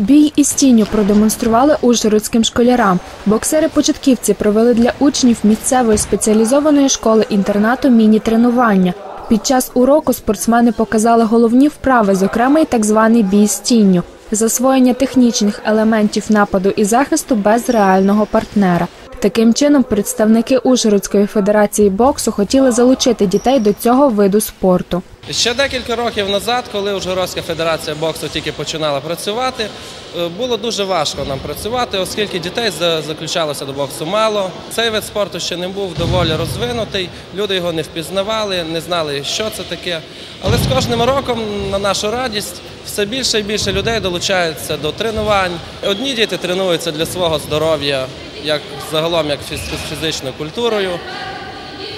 Бій із тінню продемонстрували ужгородським школярам. Боксери-початківці провели для учнів місцевої спеціалізованої школи інтернату міні-тренування. Під час уроку спортсмени показали головні вправи, зокрема й так званий бій з тінню, засвоєння технічних елементів нападу і захисту без реального партнера. Таким чином, представники Ужгородської федерації боксу хотіли залучити дітей до цього виду спорту. Ще декілька років назад, коли Ужгородська федерація боксу тільки починала працювати, е, було дуже важко нам працювати, оскільки дітей заключалося до боксу мало. Цей вид спорту ще не був доволі розвинутий, люди його не впізнавали, не знали, що це таке. Але з кожним роком, на нашу радість, все більше і більше людей долучаються до тренувань. Одні діти тренуються для свого здоров'я, як загалом як фізичною культурою.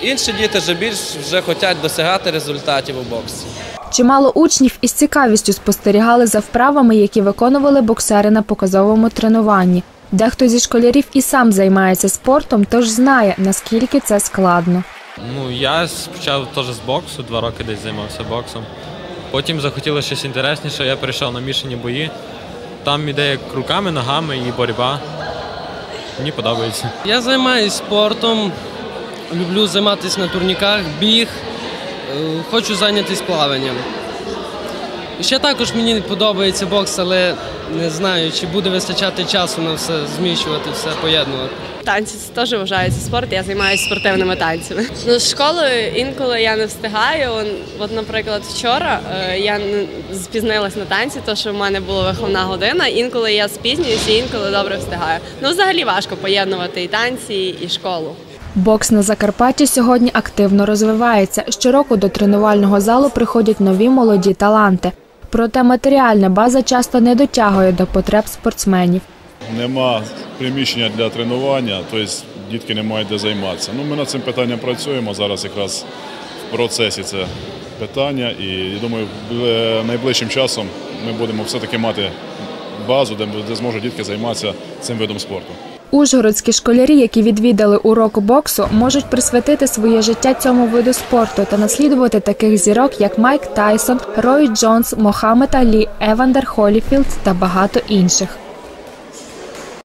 Інші діти вже більш вже хочуть досягати результатів у боксі. Чимало учнів із цікавістю спостерігали за вправами, які виконували боксери на показовому тренуванні. Дехто зі школярів і сам займається спортом, тож знає, наскільки це складно. Ну, я почав теж з боксу, два роки десь займався боксом. Потім захотілося щось інтересніше, я перейшов на мішані бої. Там іде як руками, ногами і боротьба. Мені подобається. Я займаюся спортом, люблю займатися на турніках, біг, е, хочу зайнятися плаванням. Ще також мені подобається бокс, але не знаю, чи буде вистачати часу на все зміщувати, все поєднувати. Танці це теж вважається спорт. Я займаюся спортивними танцями. Ну, з школою інколи я не встигаю. От, наприклад, вчора е, я не- спізнилась на танці, тому що в мене була виховна година. Інколи я спізнююся, інколи добре встигаю. Ну, взагалі важко поєднувати і танці, і школу. Бокс на Закарпатті сьогодні активно розвивається. Щороку до тренувального залу приходять нові молоді таланти. Проте матеріальна база часто не дотягує до потреб спортсменів. Нема приміщення для тренування, тобто дітки не мають де займатися. Ну, ми над цим питанням працюємо. Зараз якраз в процесі це питання. І я думаю, найближчим часом ми будемо все-таки мати базу, де, зможуть дітки займатися цим видом спорту. Ужгородські школярі, які відвідали урок боксу, можуть присвятити своє життя цьому виду спорту та наслідувати таких зірок, як Майк Тайсон, Рой Джонс, Мохаммед Алі, Евандер Холіфілд та багато інших.